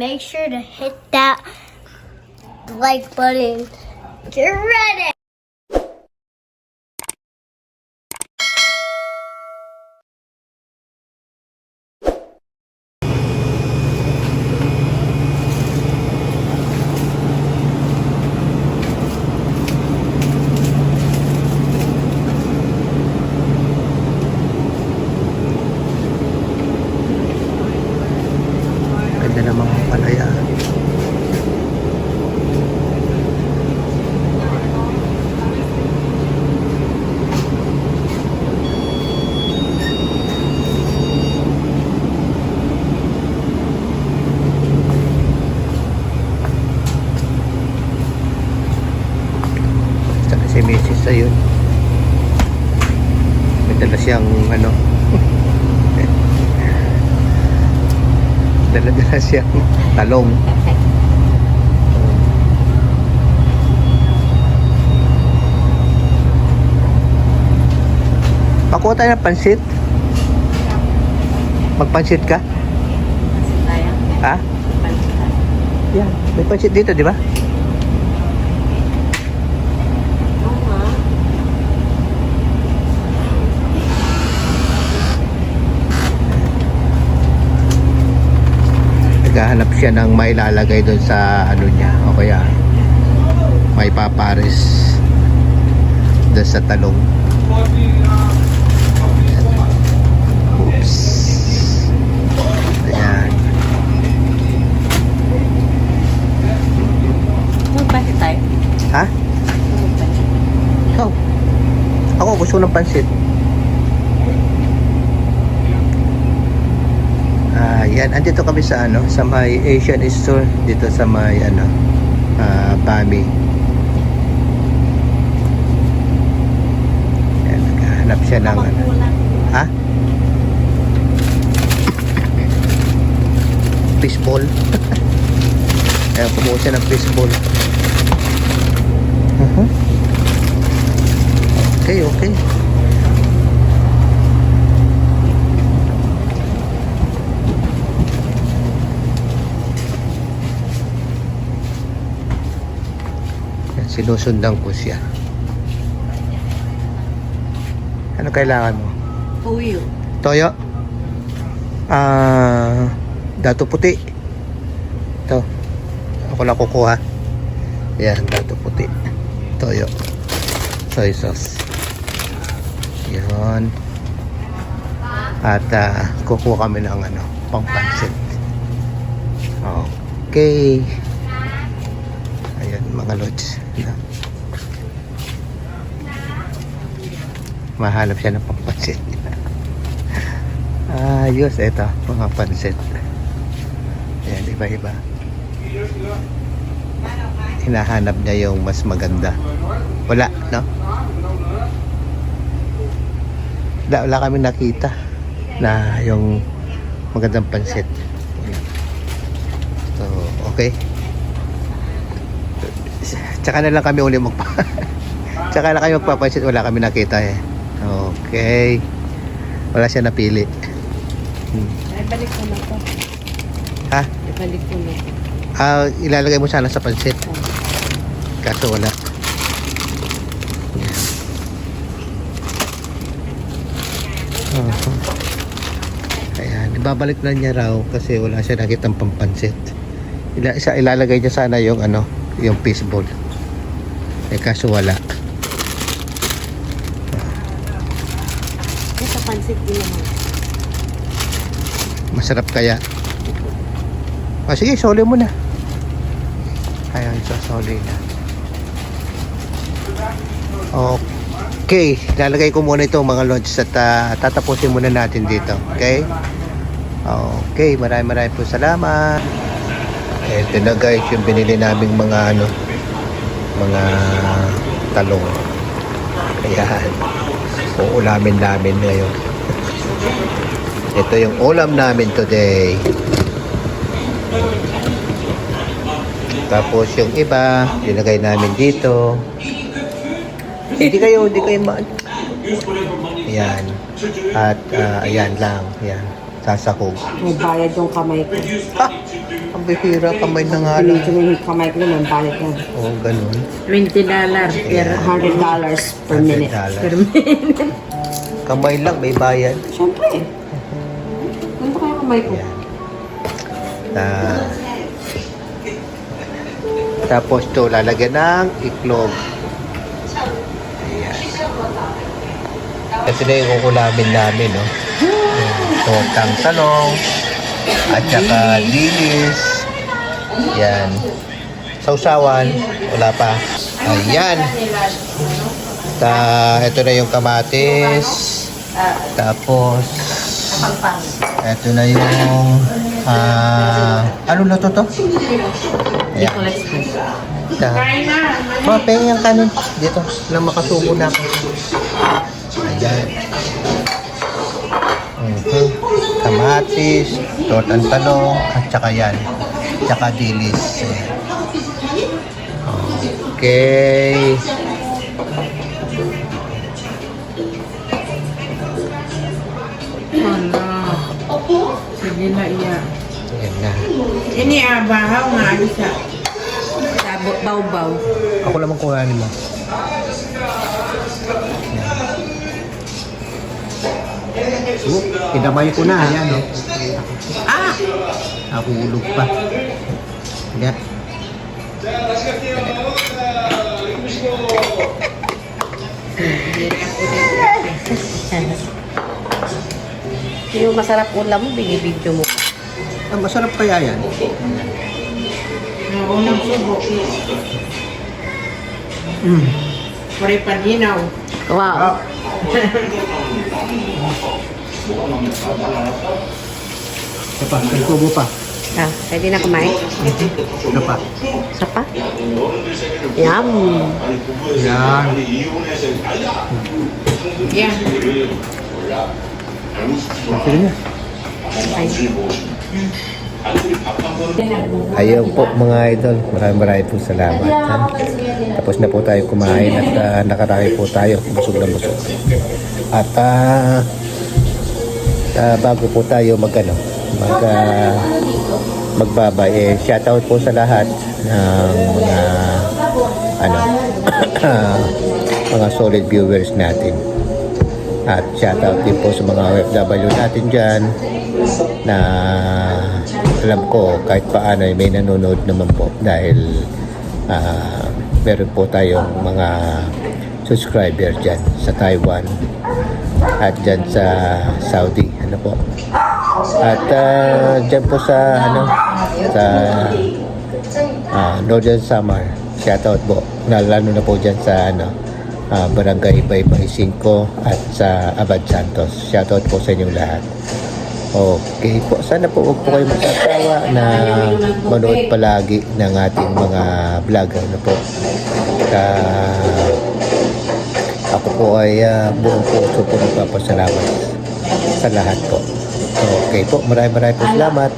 make sure to hit that like button. Get ready! Mrs. ayun. May dala siyang ano. Dala-dala siyang talong. Pakuha tayo ng pansit. Magpansit ka? Ha? Yan. May pansit dito, di ba? Naghahanap siya ng may lalagay doon sa ano niya. O kaya may papares doon sa talong. Oops. Ayan. Magpahit tayo. Ha? Ikaw. Ako gusto ng pansit. Ah, yan. Andito kami sa ano, sa may Asian store dito sa may ano, ah, Bami. Yan, naghahanap siya ng ano. Ha? Fishball. Ayan, kumuha siya ng fishball. Mhm. Okay, okay. Sinusundan ko siya. Ano kailangan mo? Uyo. Toyo? Ah, dato puti. Ito. Ako lang kukuha. Yan, dato puti. Toyo. Soy sauce. Yun. At ah, kukuha kami ng ano, pangpansit. Okay. Ayan, mga lods. Yan. Mahanap siya ng pangpansit. Ayos, ito, mga pansit. Ayan, iba-iba. Hinahanap niya yung mas maganda. Wala, no? Wala, wala kami nakita na yung magandang pansit. So, okay. Tsaka na lang kami uli magpa... Tsaka na kami magpapansit, wala kami nakita eh. Okay. Wala siya napili. Hmm. Ay, balik ko na to. Ha? Ibalik ko na to. Ah, ilalagay mo sana sa pansit. Kaso wala. Uh-huh. Ayan, ibabalik na niya raw kasi wala siya nakitang pampansit. Ila, isa, ilalagay niya sana yung ano, yung fishball. Eh kaso wala. Ito, pansit din naman. Masarap kaya. Ah, sige, soli mo na. Ayan, sasoli na. Okay, lalagay ko muna itong mga lods at ah, tatapusin muna natin dito. Okay? Okay, maraming maraming po salamat. Ito na guys, yung binili naming mga ano, mga talong. Ayan. Uulamin namin ngayon. Ito yung ulam namin today. Tapos yung iba, dinagay namin dito. Hindi kayo, hindi kayo ma... Ayan. At ah, ayan lang. Ayan. Sasakog. May bayad yung kamay ko. Ang Ang bihira, kamay na nga lang. Medyo yung kamay ko naman, balik yan. Oo, oh, ganun. 20 dollar per $100 dollars per minute. $100. Per minute. Kamay lang, may bayad. Siyempre. Ganito kaya kamay ko. Yan. Ah. tapos to lalagyan ng iklog. Ayan. Ito na yung kukulamin namin, no? Yung Totang talong. At saka lilis. Yan. Sausawan. Wala pa. Ayan. Ta, ito na yung kamatis. Tapos, ito na yung, ah, ano na to? Ayan. Ta. Mga pengi ang kanin. Dito, lang makasubo na ako. Ayan. Mhm. Kamatis, tortang talong, at saka yan. Tsaka dilis. Ayan. Okay. Sige na iya. Ayan na. Ini abahaw nga isa. Sabo, baw-baw. Ako kuhanin mo. So, kinamay ko na. Ayan, no? Ah! Nahulog pa. Ayan. Yung masarap ulam mo, binibidyo mo. Ang masarap kaya yan. Unang subo. Mm. Pare paninaw. Wow. Ito pa, may kubo pa. Ah, pwede na kumain? Ito pa. Isa pa? Yum! Yan. Yeah. Sige na. Ayun po mga idol, maraming maraming po salamat. ha. Tapos na po tayo kumain at uh, nakarami po tayo, busog na busog. At ah, ah, bago po tayo mag ano, mag ah, magbabay, eh, shoutout po sa lahat ng mga ano, mga solid viewers natin. At shoutout din po sa mga OFW natin dyan na alam ko kahit paano ay may nanonood naman po dahil ah, meron po tayong mga subscriber dyan sa Taiwan at dyan sa Saudi. Ano po at ah, dyan po sa ano sa ah, Northern Samar shoutout po lalo na po dyan sa ano ah, Barangay Baybay 5 at sa Abad Santos shoutout po sa inyong lahat Okay po. Sana po huwag po kayo magsasawa na manood palagi ng ating mga vlogger na po. Ka ako po ay ah, buong puso po nagpapasalamat sa lahat po. Okay po, maraming maraming po salamat.